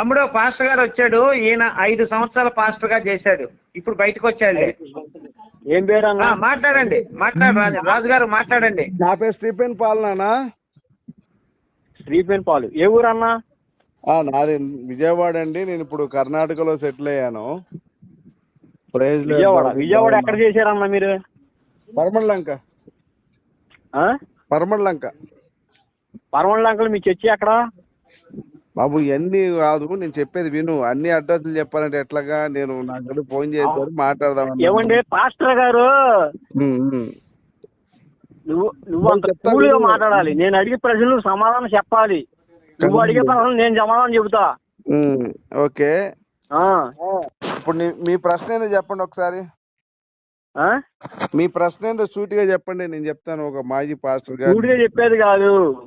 తమ్ముడు పాస్టర్ గారు వచ్చాడు ఈయన ఐదు సంవత్సరాల పాస్టర్గా చేశాడు. ఇప్పుడు బయటకు వచ్చాడు ఏం పేరు అన్న? ఆ, మాట్లాడండి. మాట్లాడు రాజు రాజు గారు మాట్లాడండి. నా పేరు స్టీఫెన్ పాల్ నానా శ్రీపేన్ పాలు. ఏ ఊరు అన్న? ఆ, నాది విజయవాడ అండి. నేను ఇప్పుడు కర్ణాటకలో సెటిల్ అయ్యాను. ప్రైజ్. విజయవాడ. విజయవాడ ఎక్కడ చేశారన్న మీరు? పరమళ్ళంక ఆ? పరమళ్ళంక పరమళ్ళ అంకుల్ మీ చర్చి ఎక్కడ? బాబు ఇవన్నీ కాదు. నేను చెప్పేది విను. అన్ని అడ్రస్లు చెప్పాలంటే ఎట్లాగా? నేను నాకు ఫోన్ చేశారు మాట్లాడదాం ఏమండి పాస్టర్ గారు? నువ్వు నువ్వు అంత. మాట్లాడాలి. నేను అడిగే ప్రశ్నలు సమాధానం చెప్పాలి. నువ్వు అడిగే ప్రశ్నలు నేను సమాధానం చెబుతా. ఓకే. ఇప్పుడు మీ ప్రశ్న ఏందో చెప్పండి ఒకసారి. ఆ? మీ ప్రశ్న ఏందో సూటిగా చెప్పండి. నేను చెప్తాను ఒక మాజీ పాస్టర్ గారు కూల్గా చెప్పేది కాదు.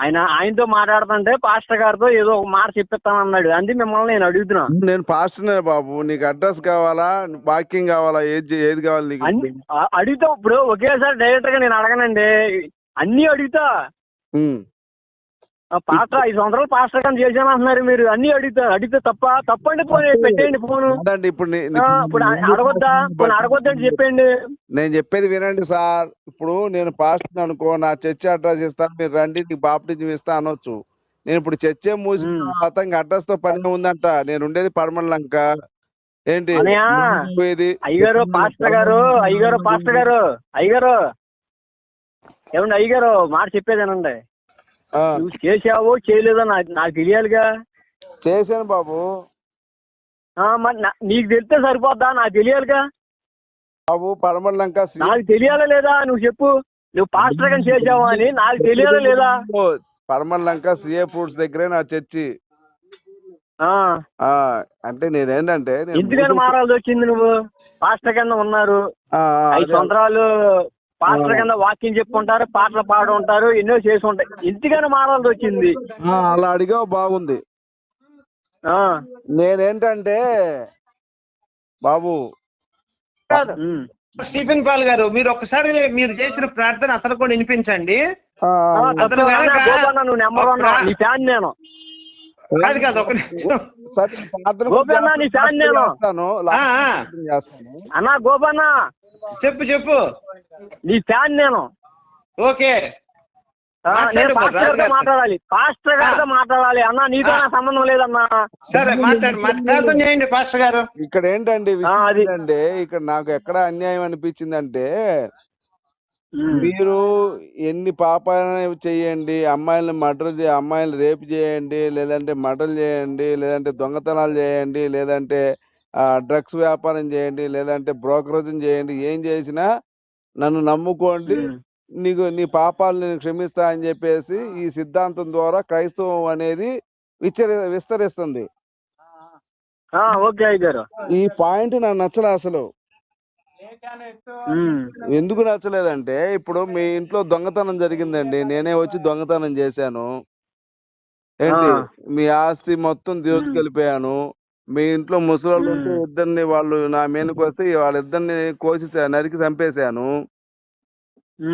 ఆయన ఆయనతో మాట్లాడుతుంటే పాస్టర్ గారితో ఏదో ఒక మాట చెప్పిస్తాను అన్నాడు అంతే మిమ్మల్ని నేను అడుగుతున్నా. నేను పాస్టర్నే బాబు. నీకు అడ్రస్ కావాలా? వాక్యం కావాలా? ఏది ఏది కావాలి నీకు? అడుగుతా. ఇప్పుడు ఒకేసారి డైరెక్ట్గా నేను అడగనండి. అన్ని అడుగుతా. పాస్టర్ ఐదు సంవత్సరాలు పాస్టర్ కానీ చేశాను అంటున్నారు మీరు. అన్ని అడుగుతా అడిగితే తప్ప? తప్పండి ఫోన్ పెట్టేయండి ఫోను. ఇప్పుడు ఇప్పుడు అడగొద్దా? అడగొద్దని చెప్పండి నేను చెప్పేది వినండి సార్. ఇప్పుడు నేను పాస్టర్ అనుకో నా చర్చి అడ్రస్ ఇస్తాను మీరు రండి నీకు బాప్టిజం ఇస్తా అనొచ్చు. నేను ఇప్పుడు చర్చే మూసి ఉమ్. అతనికి అడ్రస్తో పని ఉందంట. నేను ఉండేది పరమలంక ఏంటి? అనయ్య, పోయేది? అయ్యగారు పాస్టర్ గారు అయ్యగారు పాస్టర్ గారు అయ్యగారు. ఏమండి అయ్యగారు మాట చెప్పేదేనండి నువ్వు చేసావో చేయలేదో నాకు నాకు తెలియాలిగా. చేశాను బాబు. ఆ, మరి నీకు తెలిస్తే సరిపోద్దా? నాకు తెలియాలిగా. బాబు పరమలంక సి- నాకు తెలియాలా లేదా? నువ్వు చెప్పు. నువ్వు పాస్టర్ చేసావా అని నాకు తెలియాలా లేదా? పరమలంక సిఏ ఫ్రూట్స్ దగ్గరే నా చర్చి. ఆ. ఆ అంటే నేనేంటంటే నేను ఎందుకని మారాల్సి వచ్చింది నువ్వు? పాస్టర్ కింద ఉన్నారు. ఐదు సంవత్సరాలు పాస్టర్ కింద వాక్యం చెప్పుకుంటారు పాటలు పాడు ఉంటారు ఎన్నో చేసి ఉంటాయి ఎందుకని మారాల్సి వచ్చింది. ఆ, అలా అడిగావు బాగుంది. ఆ. నేనేంటంటే బాబు. స్టీఫెన్ పాల్ గారు మీరు ఒక్కసారి మీరు చేసిన ప్రార్థన అతను కూడా వినిపించండి. అతను నేను. కాదు కాదు ఒక అన్న, గోపన్న చెప్పు చెప్పు. నీ ఫ్యాన్ నేను. ఓకే. మాట్లాడాలి పాస్టర్ గారితో. మాట్లాడాలి. అన్నా నీతో నా సంబంధం లేదన్నా. సరే మాట్లాడు చేయండి పాస్టర్ గారు. ఇక్కడ ఏంటండి ఆ, విషయం అది. ఏంటంటే ఇక్కడ నాకు ఎక్కడ అన్యాయం అనిపించిందంటే. మీరు ఎన్ని పాపాలు చేయండి అమ్మాయిలను మర్డర్ చే అమ్మాయిలు రేపు చేయండి లేదంటే మర్డర్ చేయండి లేదంటే దొంగతనాలు చేయండి లేదంటే డ్రగ్స్ వ్యాపారం చేయండి లేదంటే బ్రోకరేజ్ చేయండి ఏం చేసినా నన్ను నమ్ముకోండి. నీకు నీ పాపాలు నేను క్షమిస్తా అని చెప్పేసి ఈ సిద్ధాంతం ద్వారా క్రైస్తవం అనేది విచ్చరి విస్తరిస్తుంది ఓకే ఈ పాయింట్ నాకు నచ్చలే అసలు. ఎందుకు నచ్చలేదంటే ఇప్పుడు మీ ఇంట్లో దొంగతనం జరిగిందండి. నేనే వచ్చి దొంగతనం చేశాను. ఏంటి. మీ ఆస్తి మొత్తం దోచుకెళ్ళిపోయాను. మీ ఇంట్లో మ్మ్. ఇద్దరిని వాళ్ళు నా మీదకి వస్తే వాళ్ళిద్దరిని కోసి నరికి చంపేశాను.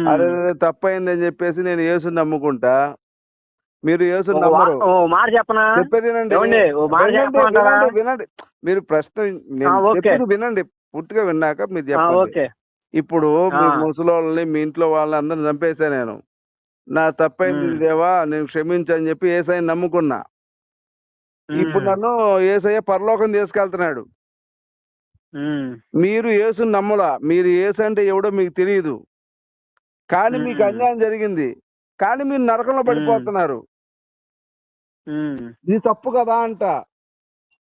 అరే తప్పైంది అని చెప్పేసి నేను యేసుని నమ్ముకుంటా. మీరు యేసుని నమ్మరు. మాట చెప్పనా? చెప్పేది వినండి. మీరు ప్రశ్న వినండి. పూర్తిగా విన్నాక మీరు చెప్పండి ఓకే ఇప్పుడు మీ. ముసలోళ్ళని మీ ఇంట్లో వాళ్ళందరిని చంపేశా నేను నా తప్పైంది. దేవా నేను క్షమించని చెప్పి ఏసఐని నమ్ముకున్నా. ఇప్పుడు నన్ను ఏసయ్య పరలోకం తీసుకెళ్తున్నాడు. మీరు యేసుని నమ్మలా మీరు యేసు అంటే ఎవడో మీకు తెలియదు కానీ మీకు. అన్యాయం జరిగింది కానీ మీరు నరకంలో పడిపోతున్నారు. ఇది తప్పు కదా అంట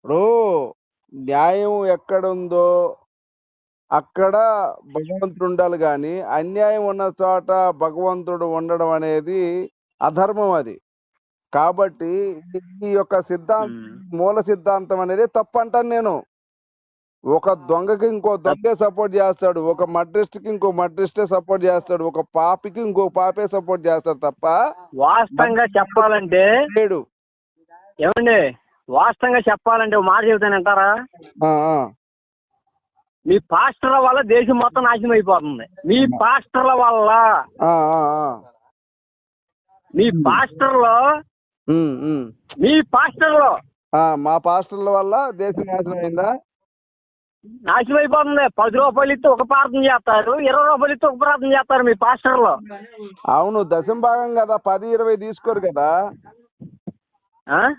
ఇప్పుడు న్యాయం ఎక్కడుందో అక్కడ భగవంతుడు ఉండాలి కానీ అన్యాయం ఉన్న చోట భగవంతుడు ఉండడం అనేది అధర్మం అది. కాబట్టి ఈ యొక్క సిద్ధాంతం. మూల సిద్ధాంతం అనేది తప్పు అంటాను నేను. ఒక దొంగకి ఇంకో దొంగే సపోర్ట్ చేస్తాడు ఒక మడ్రిస్ట్కి ఇంకో మడ్రిస్టే సపోర్ట్ చేస్తాడు ఒక పాపికి ఇంకో పాపే సపోర్ట్ చేస్తాడు తప్ప వాస్తవంగా చెప్పాలంటే లేడు. ఏమండి? వాస్తవంగా చెప్పాలంటే మాట చెబుతానంటారా. మీ పాస్టర్ల వల్ల దేశం మొత్తం నాశనం అయిపోతుంది. మీ పాస్టర్ల వల్ల. మీ పాస్టర్లో. మీ పాస్టర్లో మా పాస్టర్ల వల్ల దేశం నాశనం అయిందా? నాశనం అయిపోతుంది. పది రూపాయలు ఇస్తే ఒక ప్రార్థన చేస్తారు. ఇరవై రూపాయలు ఇస్తే ఒక ప్రార్థన చేస్తారు మీ పాస్టర్లో. అవును దశమ భాగం కదా. పది ఇరవై తీసుకోరు కదా. ఆ?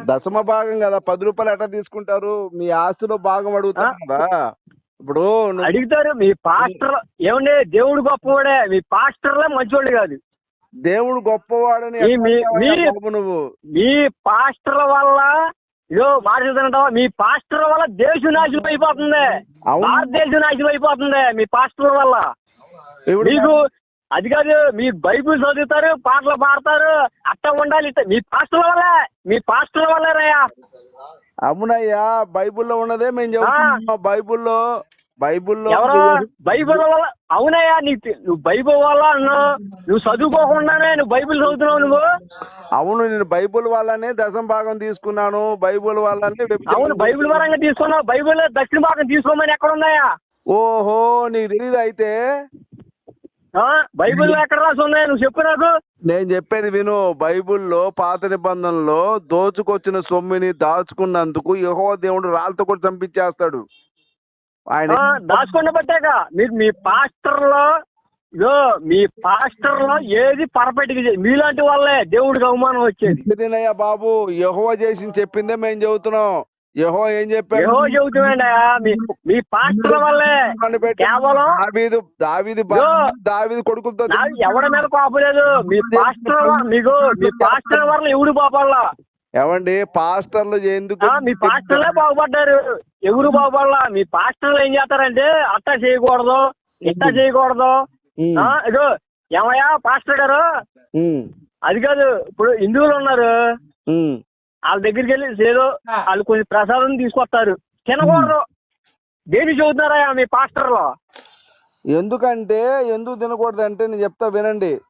దశమ భాగం కదా. పది రూపాయలు ఎట్లా తీసుకుంటారు? మీ ఆస్తిలో భాగం అడుగుతారు కదా. ఇప్పుడు అడుగుతారు మీ పాస్టర్ ఏమండి? దేవుడు గొప్పవాడే మీ పాస్టర్లే మంచోళ్ళు కాదు. దేవుడు గొప్పవాడని నువ్వు? మీ పాస్టర్ల వల్ల ఇదో మాట్లాడుతుంటావా మీ పాస్టర్ వల్ల దేశం నాశనం అయిపోతుంది. భారతదేశం నాశనం అయిపోతుంది మీ పాస్టర్ వల్ల. ఇప్పుడు మీకు అది కాదు మీ బైబిల్ చదువుతారు పాటలు పాడతారు అట్ట ఉండాలి. మీ పాస్టర్ల వల్ల మీ పాస్టర్ల వల్లే రయ్యా అవునయ్యా బైబిల్లో ఉన్నదే మేము చెబుతున్నాం బైబిల్లో బైబిల్లో ఎవరో బైబిల్ వల్ల అవునయ్యా తె- నువ్వు బైబిల్ వల్ల అన్నావు. నువ్వు చదువుకోకుండానే నువ్వు బైబిల్ చదువుతున్నావు నువ్వు. అవును నేను బైబిల్ వల్లనే దశమ భాగం తీసుకున్నాను. బైబిల్ వల్లనే అవును బైబిల్ పరంగా తీసుకున్నావు. బైబిల్ దక్షిణ భాగం తీసుకోమని ఎక్కడ ఉన్నాయా? ఓహో నీకు తెలియదు అయితే ఆ? బైబిల్ ఎక్కడ రాసి ఉన్నాయి? నువ్వు చెప్పు నాకు. నేను చెప్పేది విను. బైబిల్లో పాత నిబంధనలో దోచుకొచ్చిన సొమ్మిని దాచుకున్నందుకు యహో దేవుడు రాళ్ళతో కూడా చంపించేస్తాడు. ఆయన దాచుకున్న బట్టాక. మీరు మీ పాస్టర్లో ఇదో మీ పాస్టర్లో ఏది పర్ఫెక్ట్గా మీలాంటి వాళ్ళే. దేవుడికి అవమానం వచ్చేది. బాబు. యహో చేసి చెప్పిందే మేము చెబుతున్నాం. యహో ఏం చెప్పాడు? ఏవో చెబుతున్నాండి మీ మీ పాస్టర్ వల్లే కేవలం దావీదు దావీదు. దావీదు కొడుకులతో ఎవరి మీద కోపలేదు మీ పాస్టర్ మీకు మీ పాస్టర్ వల్ల ఎవడు పాపల్లా ఏమండి? పాస్టర్లు ఎందుకు? మీ పాస్టర్లే బాగుపడ్డారు. ఎవరు బాగుపడలా? మీ పాస్టర్లు ఏం చేస్తారంటే అట్టా చేయకూడదు ఇట్టా చేయకూడదు. ఇదో ఏమయ్యా పాస్టర్ గారు? అది కాదు ఇప్పుడు హిందువులు ఉన్నారు. వాళ్ళ దగ్గరికి వెళ్ళి ఏదో వాళ్ళు కొంచెం ప్రసాదం తీసుకొస్తారు. తినకూడదు. దేని చదువుతున్నారా మీ పాస్టర్లో? ఎందుకంటే ఎందుకు తినకూడదు అంటే నేను చెప్తా వినండి.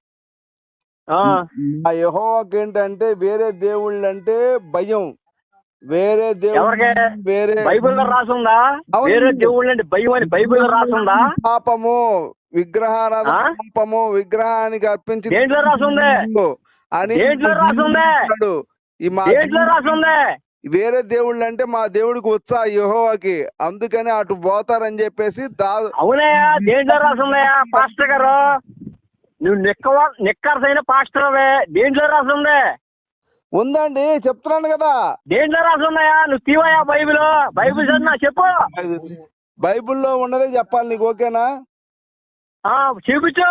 ఆ, యెహోవాకి ఏంటంటే వేరే దేవుళ్ళు అంటే భయం. వేరే ఎవరికి? వేరే బైబిల్లో రాసుందా. వేరే దేవుళ్ళు అంటే భయం అని రాసుందా? పాపము విగ్రహారాధన? పాపము విగ్రహానికి అర్పించి దేంట్లో రాసుంది? అని దేంట్లో రాసుంది. ఈ మా దేంట్లో రాసుంది? వేరే దేవుళ్ళు అంటే మా దేవుడికి వచ్చా యెహోవాకి. అందుకని అటు పోతారని చెప్పేసి అవునయ్యా దేంట్లో రాసుందయ్యా పాస్టర్ గారు? నువ్వు నిక్క నిక్కర్సైన పాస్టర్వే దేంట్లో రాసుంది? ఉందండి చెప్తున్నాను కదా. దేంట్లో రాసుందయ్యా? నువ్వు తీవయ్యా బైబిల్? బైబిల్ చదివినా చెప్పు. బైబిల్లో ఉన్నదే చెప్పాలి నీకు ఓకేనా? ఆ చూపించు.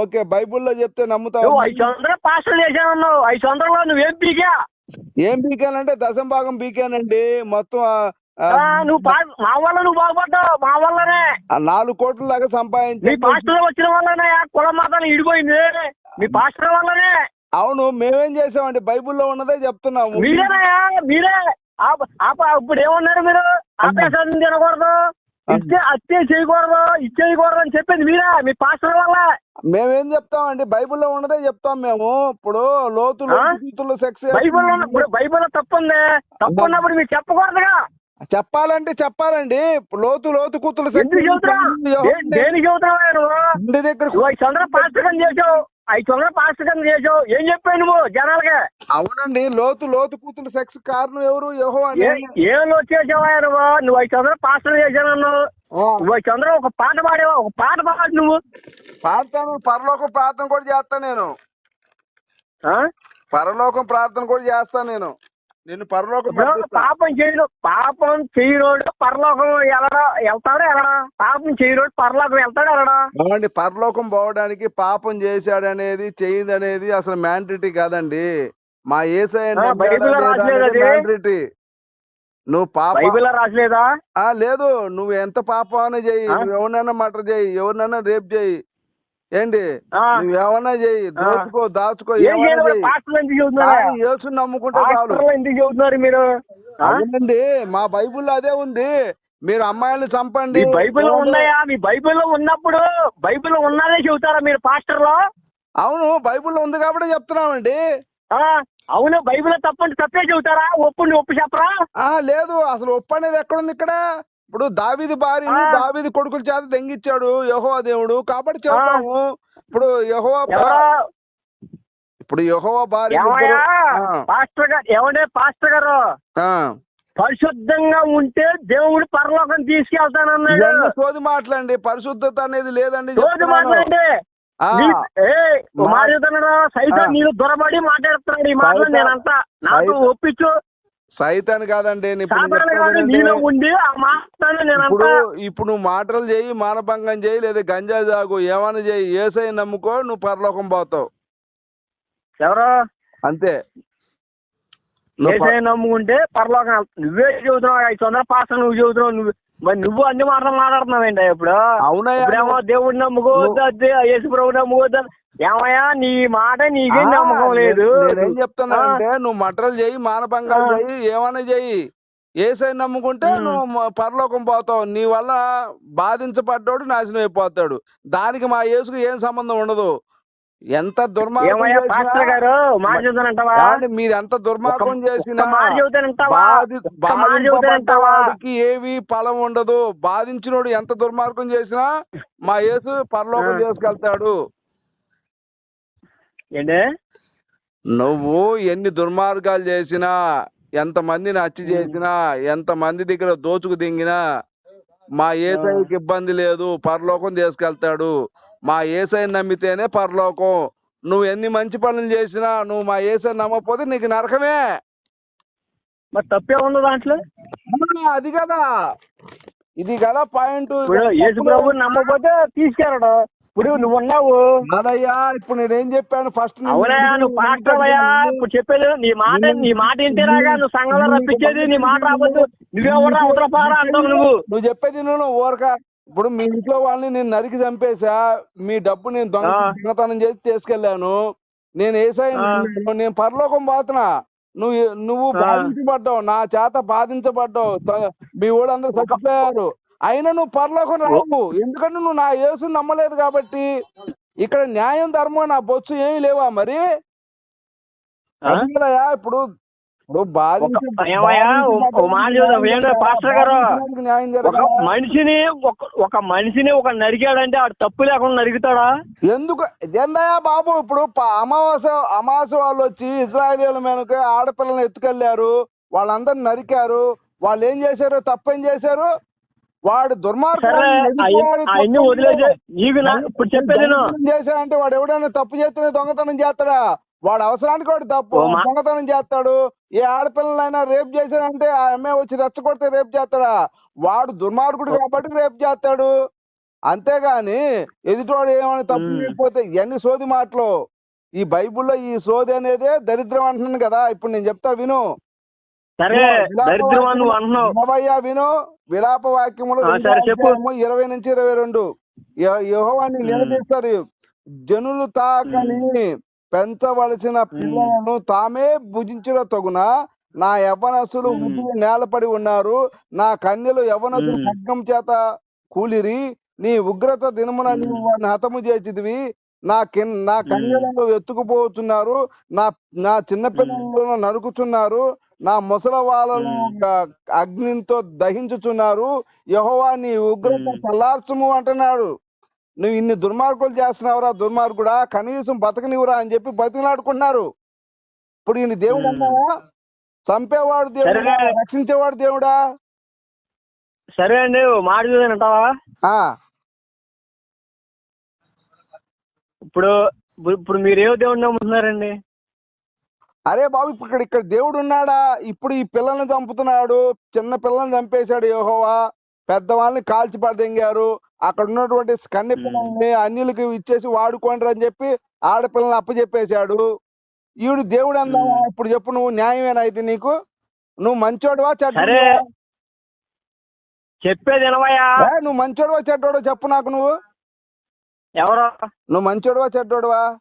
ఓకే బైబిల్లో చెప్తే నమ్ముతావు ఐదు వందలు పాస్టర్ చేశానన్నావు. ఐదు వందలలో నువ్వేం పీకా? ఏం బీకానంటే దశం భాగం బీకానండి మొత్తం నువ్వు మా వల్ల నువ్వు బాగుపడ్డావు మా వల్లనే. నాలుగు కోట్ల దాకా మీ సంపాదించి పాస్టర్ వచ్చిన వల్లనే కుల మతాలు ఇడిపోయింది. మీ పాస్టర్ వల్లనే. అవును మేమేం చేసామండి? బైబిల్లో ఉన్నదే చెప్తున్నాము. మీరేనాయా మీరే. ఇప్పుడు ఏమన్నారు మీరు? ఆపేసాన్ని తినకూడదు. ఇచ్చే అత్తే చేయకూడదు ఇచ్చేయకూడదు అని చెప్పింది మీరే మీ పాస్టర్ వల్ల. మేమేం చెప్తామండి? బైబిల్లో ఉన్నదే చెప్తాం మేము. ఇప్పుడు లోతులు? కూతులు సెక్స్ బైబిల్ ఉన్న- ఇప్పుడు బైబిల్ తప్పు ఉన్నప్పుడు మీరు చెప్పకూడదుగా. చెప్పాలంటే చెప్పాలండి. లోతు లోతు కూతులు నువ్వు ఇంటి దగ్గర కింద చేసావు ఐదు వందల కింద చేసావు ఏం చెప్పావు నువ్వు జనాలకి? అవునండి. లోతు లోతు కూతురు సెక్స్ కారణం ఎవరు? యహో అని ఏ- ఏం వచ్చేసావా నువ్వు? నువ్వు ఐదు వందల పాస్టర్ చేశాను నువ్వు ఐదు వందలు ఒక పాట పాడేవా? ఒక పాట పాడు నువ్వు. ప్రార్థన పరలోకం ప్రార్థన కూడా చేస్తా నేను. ఆ? పరలోకం ప్రార్థన కూడా చేస్తా నేను. నేను పరలోకం. పాపం చేయడు పాపం చేయరోడు పరలోకం ఎలడా వెళ్తాడు ఎలడా? పాపం చేయరోడు పరలోకం వెళ్తాడు ఎలడా? ఏమండి పరలోకం పోవడానికి పాపం చేశాడు అనేది చేయదు అనేది అసలు మ్యాండిటీ కాదండి. మా ఏసఐ ఆ, బైబిల్లో రాసలేదు అది. మ్యాండిటీ నువ్వు పాప రాసలేదా? ఆ లేదు. నువ్వు ఎంత పాపమైనా చెయ్యి ఆ? నువ్వు ఎవరినైనా మటర్ చేయి ఎవరినైనా రేప్ చేయి. ఏంటి? ఆ. నువ్వు ఏమన్నా చెయ్యి. దోచుకో దాచుకో ఏం ఏమన్నా చేయరు చెయ్యి. పాస్టర్లు ఎందుకు చెబుతున్నారా? కానీ యేసుని నమ్ముకుంటే ఎందుకు చెబుతున్నారు మీరు? అవునండి మా బైబిల్లో అదే ఉంది. మీరు అమ్మాయిలు చంపండి. బైబిల్లో ఉన్నాయా? మీ బైబిల్లో ఉన్నప్పుడు బైబిల్లో ఉన్నదే చెబుతారా మీరు పాస్టర్లో? అవును బైబిల్లో ఉంది కాబట్టి చెప్తున్నామండి. ఆ, అవును బైబిల్ తప్పంటే తప్పే చెబుతారా? ఒప్పుని ఒప్పు చెప్పరా? ఆ లేదు అసలు ఒప్పు అనేది ఎక్కడుంది ఇక్కడ? ఇప్పుడు దావిది భార్యని ఆ. దావిది కొడుకుల చేత దెంగిచ్చాడు యహో దేవుడు కాబట్టి చెప్తాము ఇప్పుడు యహో ఇప్పుడు యెహోవా భార్య. పాస్టర్ గారు పాస్టర్ గారు. పరిశుద్ధంగా ఉంటే దేవుడు పరలోకం తీసుకెళ్తానన్నాడు. సోది మాటలండి. పరిశుద్ధత అనేది లేదండి రోజు చెప్తున్నాను. మాట్లాడండి ఆ, నీ- ఏయ్, మా- మాట్లాడుతున్నాడు సైతం. నేను దొరబడి మాట్లాడుతున్నాడు ఈ మాటలు నేనంతా. నాకు ఒప్పించు. సైతాన్ కాదండి ఇప్పుడు ఇప్పుడు ఇప్పుడు నువ్వు మాటలు చేయి మానభంగం చేయి లేదా గంజా తాగు ఏమైనా చేయి ఏసై నమ్ముకో నువ్వు పరలోకం పోతావు. ఎవరో? అంతే. ఏసై నమ్ముకుంటే పరలోకం. నువ్వే చెబుతున్నావు ఐదు వందల పాస్టర్ నువ్వు చెబుతున్నావు నువ్వు మరి నువ్వు అన్ని మాటలు మాట్లాడుతున్నావేంటి ఇప్పుడు? అవునయ్యా. ఇప్పుడేమో దేవుడిని నమ్ముకోవద్దు యేసు ప్రభు నమ్ముకోవద్దు ఏమయ్యా నీ మాట నీకేం నమ్మకం లేదు. నేను- నేనేం చెప్తున్నానంటే నువ్వు మటలు చేయి మానభంగాలు. చేయి ఏమైనా చేయి. ఏసై నమ్ముకుంటే. నువ్వు పరలోకం పోతావు. నీ వల్ల బాధించబడ్డాడు నాశనం అయిపోతాడు. దానికి మా యేసుకు ఏం సంబంధం ఉండదు. ఎంత దుర్మార్గం మీరు ఎంత దుర్మార్గం చేసినా ఏవి ఫలం ఉండదు. బాధించినోడు ఎంత దుర్మార్గం చేసినా మా యేసు పరలోకం. చేసుకెళ్తాడు. ఏంటి నువ్వు ఎన్ని దుర్మార్గాలు చేసినా ఎంత మందిని హత్య చేసినా ఎంత మంది దగ్గర దోచుకు దింగినా మా ఏసైకి ఇబ్బంది లేదు పరలోకం తీసుకెళ్తాడు. మా ఏసై నమ్మితేనే పరలోకం. నువ్వు ఎన్ని మంచి పనులు చేసినా నువ్వు మా ఏసై నమ్మకపోతే నీకు నరకమే. మరి తప్పే ఉంది దాంట్లో? అది కదా. ఇది కదా పాయింట్. యేసు ప్రభు నమ్మకపోతే తీసుకెళ్ళడు. ఇప్పుడు నువ్వు ఉన్నావు అదయ్యా ఇప్పుడు నేనేం చెప్పాను? ఫస్ట్ అవునయ్యా నువ్వు పాస్టర్వయ్యా ఇప్పుడు చెప్పేది నీ మాట నీ మాట ఇంటేలాగా నువ్వు సంఘంలో రప్పించేది నీ మాట రాబోద్దు నువ్వెవరా అవతల పారా అంటావు నువ్వు. నువ్వు చెప్పేది నువ్వు ఊరక. ఇప్పుడు మీ ఇంట్లో వాళ్ళని నేను నరికి చంపేశా మీ డబ్బు నేను. దొంగతనం చేసి తీసుకెళ్ళాను నేను ఏసై ఆ. నేను పరలోకం పోతున్నా. నువ్వు నువ్వు. బాధించబడ్డావు నా చేత బాధించబడ్డావు. మీ ఊళ్ళందరూ చచ్చిపోయారు. అయినా నువ్వు పరలోకం రావు. ఎందుకంటే నువ్వు నా యేసు నమ్మలేదు కాబట్టి ఇక్కడ న్యాయం ధర్మం నా బొచ్చు ఏమీ లేవా మరి? ఇప్పుడు ఇప్పుడు మనిషిని ఒక ఒక మనిషిని ఒక నరికాడంటే ఆడు తప్పు లేకుండా నరుగుతాడా ఎందుకు? ఏందయ్యా బాబు? ఇప్పుడు అమావాస్య అమావాస్య వాళ్ళు వచ్చి ఇజ్రాయేలీల మీదకి ఆడపిల్లల్ని ఎత్తుకెళ్ళారు వాళ్ళందరిని నరికారు. వాళ్ళు ఏం చేశారు? తప్పేం చేశారు? వాడు. దొంగతనం చేశాడంటే వాడు ఎవడైనా తప్పు చేస్తేనే దొంగతనం చేస్తాడా? వాడు అవసరానికి వాడు తప్పు దొంగతనం చేస్తాడు. ఏ ఆడపిల్లలైనా రేప్ చేశాడంటే ఆ అమ్మాయి వచ్చి రెచ్చగొడితే రేప్ చేస్తాడా? వాడు దుర్మార్గుడు కాబట్టి రేప్ చేస్తాడు. అంతేగాని ఎదుటివాడు ఏమైనా తప్పు. చేయకపోతే ఇవన్నీ సోది మాటలు. ఈ బైబిల్లో ఈ సోది అనేదే దరిద్రం అంటున్నాను కదా. ఇప్పుడు నేను చెప్తా విను. సరే దరిద్రం అని నువ్వు అంటున్నావు వినవయ్యా విను విలాప వాక్యములు చెప్పు. ఇరవై నుంచి ఇరవై రెండు యహోవాన్ని మ్మ్. నిలదీస్తారు జనులు తాకని పెంచవలసిన పిల్లలను తామే భుజించుట తగున నా. వృద్ధులు నేలపడి ఉన్నారు నా కన్యలు. ఖడ్గం చేత కూలిరి నీ ఉగ్రత దినమున. నీవు వారిని హతము చేసిదివి నా కిన్ నా కన్యలను ఎత్తుకుపోతున్నారు నా నా చిన్న పిల్లలను నరుకుతున్నారు. నా ముసల వాళ్ళను అగ్నితో దహించుచున్నారు. యెహోవా నీ ఉగ్రత. చల్లార్చుము అంటున్నాడు. నువ్వు ఇన్ని దుర్మార్గులు చేస్తున్నావురా దుర్మార్గుడా కనీసం బతకనివురా అని చెప్పి బతికిలాడుకున్నారు ఇప్పుడు ఈయన దేవుడు. అన్నావా చంపేవాడు దేవుడా. రక్షించేవాడు దేవుడా? సరే అండి మాట చూసానంటావా ఆ ఇప్పుడు ఇప్పుడు- మీరు ఏ దేవుడిని నమ్ముతున్నారండి. అరే బాబు ఇప్పుడు ఇక్కడ ఇక్కడ దేవుడు ఉన్నాడా? ఇప్పుడు ఈ పిల్లల్ని చంపుతున్నాడు. చిన్న పిల్లల్ని చంపేశాడు యెహోవా. పెద్దవాళ్ళని కాల్చి పడదెంగారు. అక్కడ ఉన్నటువంటి కన్నె పిల్లల్ని అన్యులకి ఇచ్చేసి వాడుకోండి అని చెప్పి ఆడపిల్లల్ని అప్పచెప్పేశాడు ఈవిడు దేవుడు అందావా? ఇప్పుడు చెప్పు నువ్వు న్యాయమేనా అయితే నీకు? నువ్వు మంచోడువా చెడ్డోడువా? చెప్పేది నువ్వు మంచోడువా చెడ్డోడో చెప్పు నాకు నువ్వు. ఎవరో? నువ్వు మంచోడువా చెడ్డోడువా?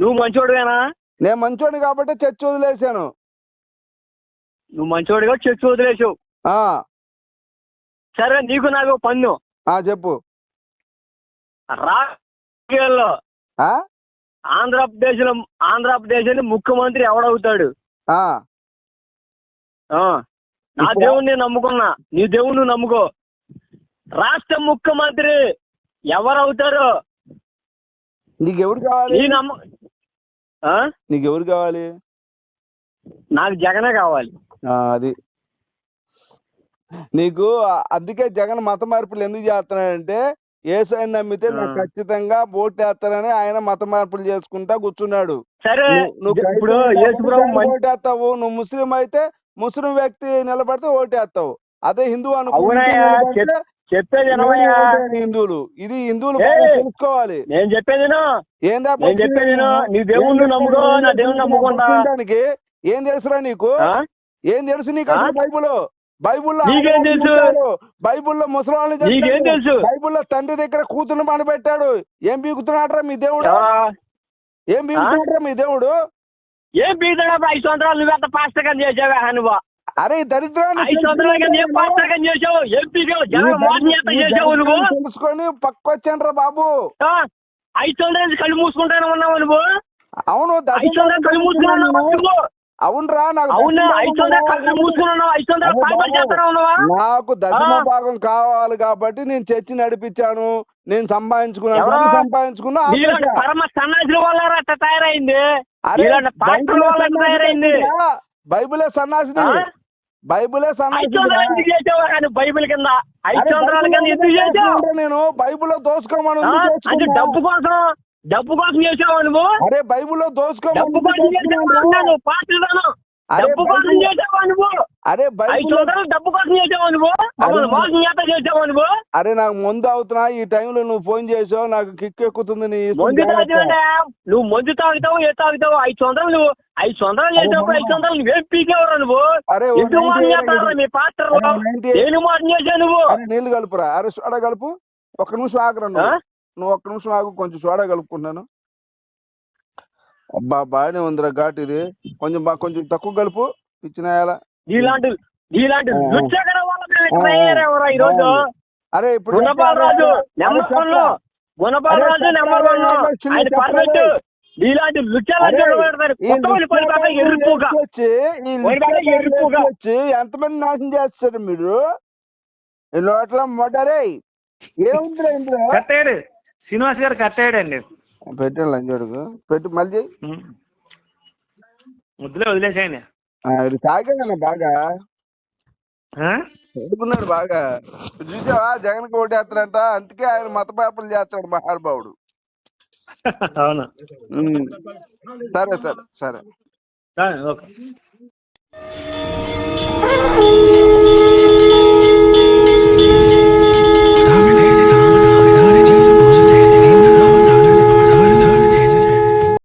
నువ్వు మంచోడువేనా? నేను మంచోడు కాబట్టి చర్చి వదిలేశాను. నువ్వు మంచోడుగా చర్చి వదిలేసావు ఆ. సరే నీకు నాకు పన్ను. ఆ చెప్పు. రాజకీయాల్లో ఆ? ఆంధ్రప్రదేశ్లో ఆంధ్రప్రదేశ్లో ముఖ్యమంత్రి ఎవడవుతాడు? ఆ. ఆ, నా ఇప్పుడు- దేవుణ్ణి నమ్ముకున్నా. నీ దేవుణ్ణి నమ్ముకో. రాష్ట్ర ముఖ్యమంత్రి ఎవరవుతారు నీకు ఎవరు కావాలి? నీ నమ్మ ఆ? నీకు ఎవరు కావాలి? నాకు జగనే కావాలి. అది. నీకు అందుకే జగన్ మత మార్పులు ఎందుకు చేస్తున్నాడంటే ఏసైని నమ్మితే ఆ. ఖచ్చితంగా ఓటు వేస్తారని ఆయన మత మార్పులు చేసుకుంటా కూర్చున్నాడు. నువ్వు- నువ్వు ఓటేస్తావు. నువ్వు ముస్లిం అయితే ముస్లిం వ్యక్తి నిలబడితే ఓటేస్తావు. అదే హిందూ అనుకో అవునయ్యా, చెప్- చెప్పేది హిందువులు? ఇది హిందువులు తెలుసుకోవాలి నేను చెప్పేది. ఏందా నేను చెప్పేది. నీ దేవుణ్ణి నమ్ముకో నా దేవుణ్ణి నమ్ముకుంటా. ఏం తెలుసురా నీకు? ఏం తెలుసు నీకు బైబుల్ బైబుల్లో? నీకేం తెలుసు? బైబుల్లో ముసలాళ్ళని నీకేం. తెలుసు? బైబుల్లో తండ్రి దగ్గర కూతురు పని పెట్టాడు ఏం బీగుతున్నాడరా మీ దేవుడు? ఏం బీగుతున్నాడరా మీ దేవుడు? ఏం బీదడప్పుడు ఐదు సంవత్సరాలు నువ్వు ఎంత పాస్తకం చేసావా నువ్వు అరే దరిద్రాన్ని తెలుసుకొని పక్కొచ్చాను బాబు. ఆ? ఐదు కళ్ళు మూసుకుంటానే ఉన్నావు నువ్వు? అవును ఐదు కళ్ళు మూసుకుని ఉన్నావా. నువ్వు? అవునరా నాకు అవునా? దశమ బాబు. భాగం కావాలి కాబట్టి నేను చర్చి నడిపించాను. నేను సంపాదించుకున్నాను. సంపాదించుకున్నా. పరమ సన్నాసుల వల్ల తయారైంది? బైబిలే సన్నాసిది? బైబిలే కానీ బైబిల్ కింద? నేను? ఆ? ఉంది అంటే. డబ్బు కోసం డబ్బు కోసం చేసావు నువ్వు? అరే బైబిల్లో దోచుకోమని డబ్బు చేసావా అరే డబ్బు కోసం బైబిల్- చేసావా నువ్వు? అరే ఐదు బైబిల్ సంవత్సరాలు డబ్బు కోసం చేసావా నువ్వు? మమ్మల్ని మోసం చేత చేసావా నువ్వు? అరే నాకు ముందు అవుతున్నా ఈ టైంలో నువ్వు ఫోన్ చేసావు నాకు కిక్ ఎక్కుతుంది నీ మందు నువ్వు మందు తాగుతావు ఏ తాగుతావు ఐదు సంవత్సరాలు నువ్వు ఐదు సంవత్సరాలు చేసేటప్పుడు ఐదు సంవత్సరాలు నువ్వేం పీకేవరా నువ్వు? అరే ఓ ఎందుకు మోసం 98 చేస్తారా మీ పాత్రలో? అరే 98 దేని మోసం చేసావు నువ్వు? నీళ్ళు కలుపురా. అరే సోడా కలుపు. ఒక్క నిమిషం ఆగరా? నువ్వు ఒక్క నిమిషం ఆగు కొంచెం సోడా కలుపుకుంటున్నాను. అబ్బా బాగానే ఉందిరా ఘాట్ ఇది. కొంచెం బా కొంచెం తక్కువ కలుపు ఇచ్చిన వల్ల ఈ రోజు? అరే ఇప్పుడు గుణపాల్ రాజు నెంబర్ వన్ గుణపాల్ అరే రాజు నెంబర్ వన్ ఆయన. పర్ఫెక్ట్ వచ్చి ఎంతమంది నాశనం చేస్తారు మీరు? నోట్ల ఏముందిరా ఇందులో? కట్టాడు. శ్రీనివాస్ గారు కట్టాడండి. పెట్టాను లంచోడుకు పెట్టి మళ్ళీ. ముద్దులే వదిలేసాయని తాగాడన్న బాగా. ఆ? చదువుకున్నాడు బాగా. చూసావా? జగన్కి ఓటేస్తాడంట అందుకే ఆయన మత మార్పులు చేస్తాడు మహానుభావుడు. అవును. సరే సరే. సరే ఓకే.